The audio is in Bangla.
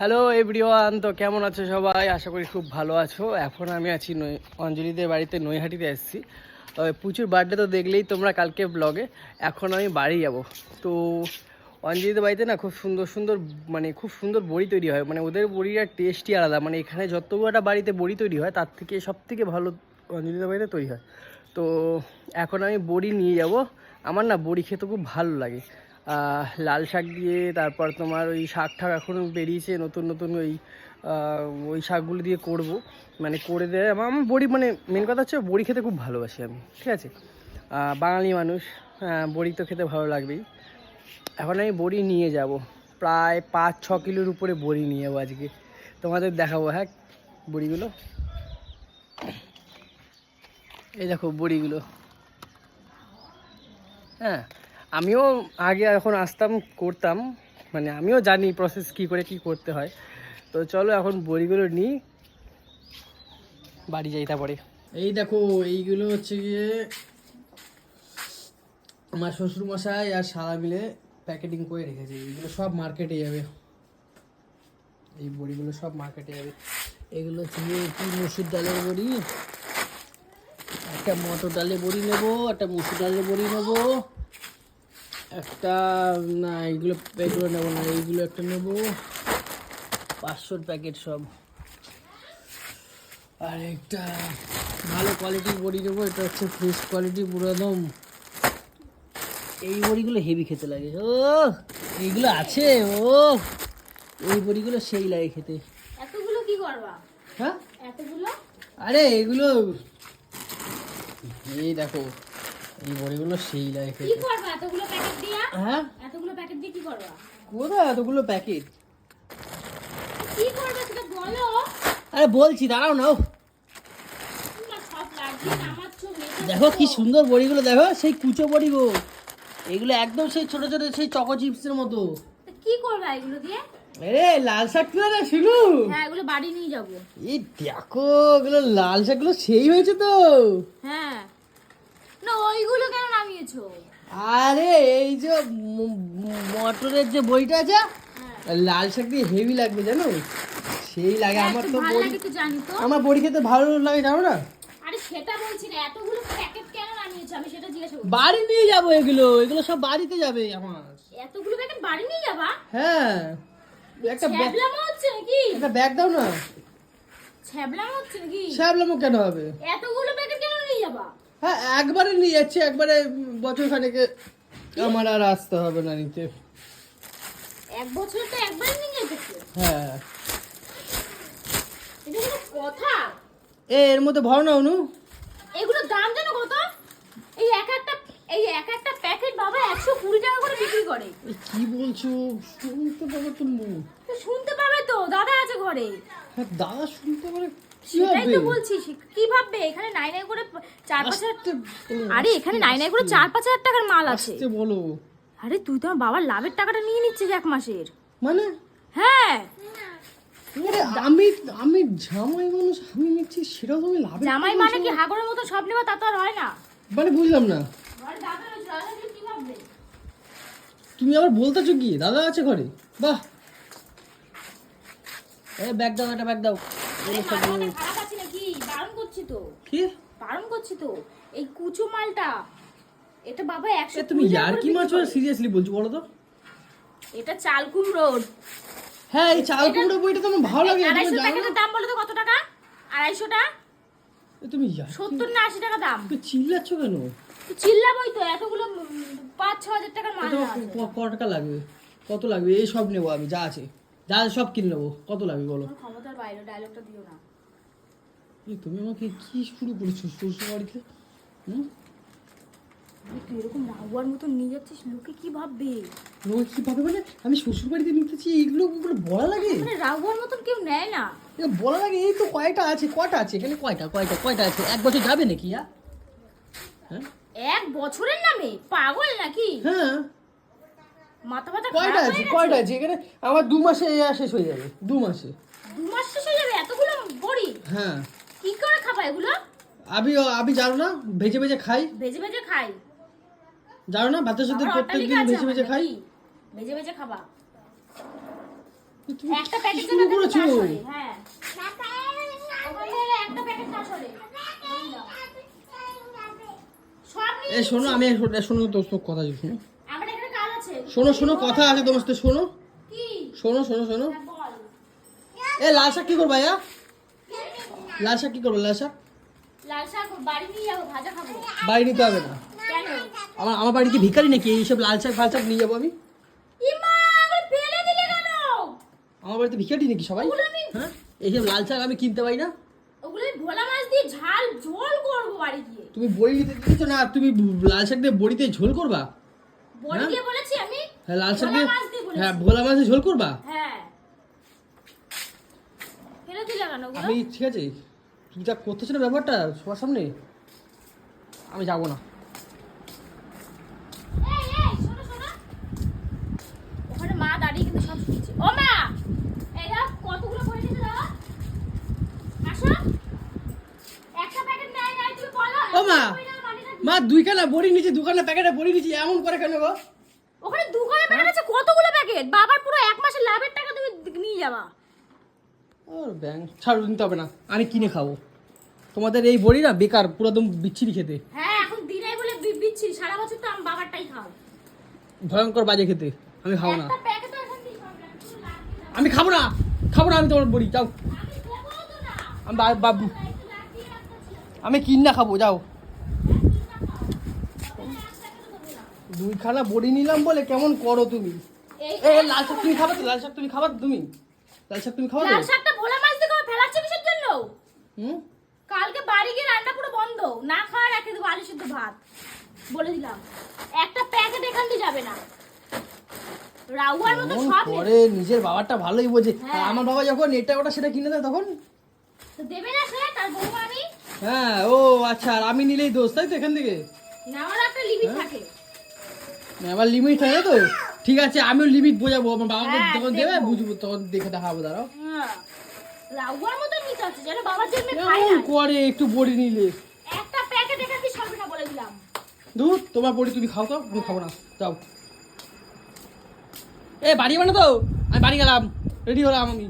হ্যালো এভরিওয়ান তো কেমন আছো সবাই? আশা করি খুব ভালো আছো। এখন আমি আছি নৈ, অঞ্জলিদের বাড়িতে, নৈহাটিতে এসেছি। তবে প্রচুর বার্থডে তো দেখলেই তোমরা কালকে ব্লগে এখন আমি বাড়ি যাব। তো অঞ্জলিদের বাড়িতে না খুব সুন্দর সুন্দর মানে খুব সুন্দর বড়ি তৈরি হয়। মানে ওদের বড়ির টেস্টই আলাদা। মানে এখানে যতটা বাড়িতে বড়ি তৈরি হয়, তার থেকে সব থেকে ভালো অঞ্জলিদের বাড়িতে তৈরি হয়। তো এখন আমি বড়ি নিয়ে যাব। আমার না বড়ি খেতে খুব ভালো লাগে। লাল শাক দিয়ে তারপর তোমার ওই শাক ঠাক এখন বেরিয়েছে নতুন নতুন ওই ওই শাকগুলো দিয়ে করব। মানে করে দেয় আমার আমার বড়ি মানে মেন কথা হচ্ছে বড়ি খেতে খুব ভালোবাসি আমি ঠিক আছে? বাঙালি মানুষ আহ, বড়ি তো খেতে ভালো লাগবেই। এখন আমি বড়ি নিয়ে যাব প্রায় পাঁচ ছ কিলোর উপরে বড়ি নিয়ে যাব আজকে। তোমাদের দেখাবো হ্যাঁ বড়িগুলো। এই দেখো বড়িগুলো। হ্যাঁ আমিও আগে এখন আসতাম, করতাম। মানে আমিও জানি প্রসেস কি করে কি করতে হয়। তো চলো এখন বড়িগুলো নিই বাড়ি যাই তারপরে। এই দেখো, এইগুলো হচ্ছে গিয়ে আমার শ্বশুর মশাই আর সারা মিলে প্যাকেটিং করে রেখেছে। এইগুলো সব মার্কেটে যাবে। এই বড়িগুলো সব মার্কেটে যাবে। এগুলো হচ্ছে গিয়ে কি মসুর ডালের বড়ি, একটা মটর ডালের বড়ি নেব, একটা মসুর ডালের বড়ি নেব। একটা না এইগুলো এগুলো নেব না এইগুলো একটা নেব। পাঁচশোর প্যাকেট সব। আর একটা ভালো কোয়ালিটির বড়ি নেব এটা হচ্ছে ফ্রেশ কোয়ালিটি পুরো একদম এই বড়িগুলো হেভি খেতে লাগে। ও এইগুলো আছে ও। এই বড়িগুলো সেই লাগে খেতে। এতগুলো কি করবা? হ্যাঁ? এতগুলো? আরে এগুলো এই দেখো এই বড়িগুলো সেই লাগে কি করবা? এতগুলো প্যাকেট দিয়া? হ্যাঁ? এতগুলো প্যাকেট দিয়ে কি করবা? কোথায় এতগুলো প্যাকেট কি করবা সেটা বলো। আরে বলছি দাঁড়াও না উফ। তোমরা সব লাগিয়ে নামাচ্ছ মেয়েটা দেখো কি সুন্দর বড়িগুলো দেখো সেই কুচো বড়ি গো এগুলো একদম সেই ছোট ছোট সেই চকো চিপসের মতো। কি করবা এগুলো দিয়ে? আরে লাল শাক তুলে না শুনু? হ্যাঁ এগুলো বাড়ি নিয়ে যাব। এই দেখো এগুলো লাল শাকগুলো সেই হয়েছে তো। হ্যাঁ। ওইগুলো কেন নামিয়েছো? আরে এই যে মটরের যে বইটা আছে হ্যাঁ। লাল শাক দিয়ে হেভি লাগবে জানো? সেই লাগে আমার তো বড়ি আমার বড়ি খেতে ভালো লাগে জানো না? আরে সেটা বলছি না এতগুলো প্যাকেট কেন নামিয়েছো? আমি সেটা জিজ্ঞাসা করছি। বাড়ি নিয়ে যাব এগুলো এগুলো সব বাড়িতে যাবে আমার। এতগুলো প্যাকেট বাড়ি নিয়ে যাবা? হ্যাঁ। একটা ব্যাগ হচ্ছে নাকি? একটা ব্যাগ দাও না। ছ্যাবলামো হচ্ছে নাকি? শ্যাবলামো কেন হবে? এতগুলো প্যাকেট কেন নিয়ে যাবা হ্যাঁ একবারে নিয়ে যাচ্ছি একবারে বছর খানেকে আমার আর আসতে হবে না নিতে এক বছর তো একবার নিয়ে যেতেছে হ্যাঁ। এটা কথা। এ এর মধ্যে ভর না অনু। এগুলোর দাম জানো কত? এই এক একটা এই এক একটা প্যাকেট বাবা একশো কুড়ি টাকা করে বিক্রি করে। কি বলছো? শুনতে পাবো তো শুনতে পাবে তো দাদা আছে ঘরে। দাদা শুনতে পারে? কি সেটাই তো বলছি কি ভাববে? এখানে নাই নাই করে চার পাঁচ হাজার আরে এখানে নাই নাই করে চার পাঁচ হাজার টাকার মাল আছে। বলো। আরে তুই তো আমার বাবার লাভের টাকাটা নিয়ে নিচ্ছিস এক মাসের। মানে? হ্যাঁ। আরে আমি আমি জামাই মানুষ আমি নিচ্ছি সেটাও তুমি লাভে জামাই মানে কি হাগরের মতো সব নেওয়া তা তো আর হয় না। মানে বুঝলাম না। তুমি আবার বলতেছো কি? দাদা আছে ঘরে? বাহ। এ ব্যাগ দাও একটা ব্যাগ দাও। নাকি? বারণ করছি তো। কি? বারণ করছি তো। এই কুচো মালটা এটা বাবা একশো তুমি ইয়ার কি মাছ সিরিয়াসলি বলছো বলো তো। এটা চাল কুমড়োর হ্যাঁ এই চাল কুমড়ো বইটা তো আমার ভালো লাগে আড়াইশো প্যাকেটের দাম বলো তো কত টাকা? আড়াইশোটা? তুমি সত্তর না আশি টাকা দাম? তুমি চিল্লাচ্ছ কেন? চিল্লাবই তো এতগুলো পাঁচ ছ হাজার টাকার মাল। ক- ক টাকা লাগবে? কত লাগবে? এই সব নেব আমি যা আছে। যা সব কিনে নেব। কত লাগবে বলো? ক্ষমতার বাইরে ডায়লগটা দিও না। তুমি আমাকে কি শুরু করেছ শ্বশুর বাড়িতে? হুম? তুই এরকম মাগুয়ার মতো নিয়ে যাচ্ছিস লোকে কি ভাববে? লোক কি ভাবে মানে? আমি শ্বশুর বাড়িতে নিতেছি এইগুলো ওগুলো বলা লাগে? মানে রাগুয়ার মতন কেউ নেয় না। বলা লাগে এই তো কয়টা আছে কয়টা আছে? এখানে কয়টা কয়টা কয়টা আছে? এক বছর যাবে নাকি হ্যাঁ? হ্যাঁ? এক বছরের নামে? পাগল নাকি? হ্যাঁ। মাথা মাথা কয়টা আছে? কয়টা আছে? এখানে আমার দু মাসে এ শেষ হয়ে যাবে দু মাসে। দু মাস শেষ হয়ে যাবে? এতগুলো বড়ি? হ্যাঁ। কি করে খাবা এগুলো? আমি আমি জানো না? ভেজে ভেজে খাই। ভেজে ভেজে খাই। জানো না? ভাতের সাথে আমার প্রত্যেক দিন ভেজে ভেজে খাই। ভেজে ভেজে খাবা। একটা প্যাকেট করেছ? হ্যাঁ। একটা প্যাকেট সব শোনো আমি শোনো তোর তোর কথা শোনো আমার এখানে কাজ আছে শোনো শোনো কথা আছে তোমার সাথে শোনো। শোনো শোনো শোনো। হ্যাঁ, এ লাল শাক কি করবা ইয়া লাল শাক কি করব লাল শাক? বাড়ি বাড়ি নিতে হবে না। আমার আমার বাড়িতে ভিখারি নাকি? এইসব লাল শাক ফাল শাক নিয়ে যাব আমি? আমার বাড়িতে ভিখারি নাকি সবাই? হ্যাঁ? এইসব লাল শাক আমি কিনতে পারি না? বাড়ি তুমি বড়ি নিতে দিচ্ছ না? তুমি লাল শাক দিয়ে বড়িতে ঝোল করবা? বড়ি হ্যাঁ? দিয়ে বলেছি আমি হ্যাঁ লাল শাক দিয়ে। হ্যাঁ ভোলা মাছের ঝোল করবা? হ্যাঁ। ফেলে দিলে কেন আমি ঠিক আছে যা করতেছো না ব্যাপারটা সবার সামনে আমি যাব না। মা দাঁড়িয়ে কিন্তু সব শুনছে। ও মা! এই কতগুলো করে দিতে দাও আসো। একটা প্যাকেট নেয় নাই তুমি বলো। ও মা! মা দুইখানা বড়ি নিচে দুখানা প্যাকেটে বড়ি নিচে এমন করে কেন গো? ওখানে দুখানা প্যাকেট আছে কতগুলো প্যাকেট? বাবার পুরো এক মাসের লাভের টাকা তুমি নিয়ে যাবা। ওর ব্যাংক ছাড় নিতে হবে না। আমি কিনে খাব। তোমাদের এই বড়ি না বেকার পুরো একদম বিচ্ছিরি খেতে। হ্যাঁ এখন দিনাই বলে বি- বিচ্ছি সারা বছর তো আমি বাবারটাই খাও। ভয়ঙ্কর বাজে খেতে আমি খাব না। না। আমি খাব না খাব না আমি তোমার বড়ি যাও। আমি না। আমি কিনা খাব যাও আমি এক প্যাকেটও দেবো না। দুইখানা বড়ি নিলাম বলে কেমন করো তুমি? এই এ লাল শাক তুমি খাবা তো? লাল শাক তুমি খাবা তুমি? লাল শাক তুমি খাবা লাল শাকটা ভোলা মাছ দিয়ে খাওয়া ফেলাচ্ছে কিসের জন্য? হুম? কালকে বাড়ি গিয়ে রান্না পুরো বন্ধ। না খাওয়া রেখে দেবো আলু সিদ্ধ ভাত। বলে দিলাম। একটা প্যাকেট এখান দিয়ে যাবে না। রাউয়ার মতো সব করে? নিজের বাবারটা ভালোই বোঝে। হ্যাঁ। আমার বাবা যখন এটা ওটা সেটা কিনে দেয় তখন? তো দেবে না সে তার বউ আমি। হ্যাঁ ও আচ্ছা আর আমি নিলেই দোষ তাই তো এখান থেকে? নেওয়ার একটা লিমিট হ্যাঁ। থাকে। আমার লিমিট থাকে তো? ঠিক আছে আমিও লিমিট বোঝাবো আমার বাবাকে হ্যাঁ, যখন দেবে বুঝব তখন দেখে দেখাবো দাঁড়াও। হ্যাঁ। রাউয়ার মতো নিতে হচ্ছে যেন বাবার জন্য খাই না। করে একটু বড়ি নিলে। একটা প্যাকেট এখান দিয়ে সরবে না বলে দিলাম। দূর তোমার বড়ি তুমি খাও তো আমি খাব না যাও। এ বাড়ি বানা তো? আমি বাড়ি গেলাম রেডি হলাম আমি।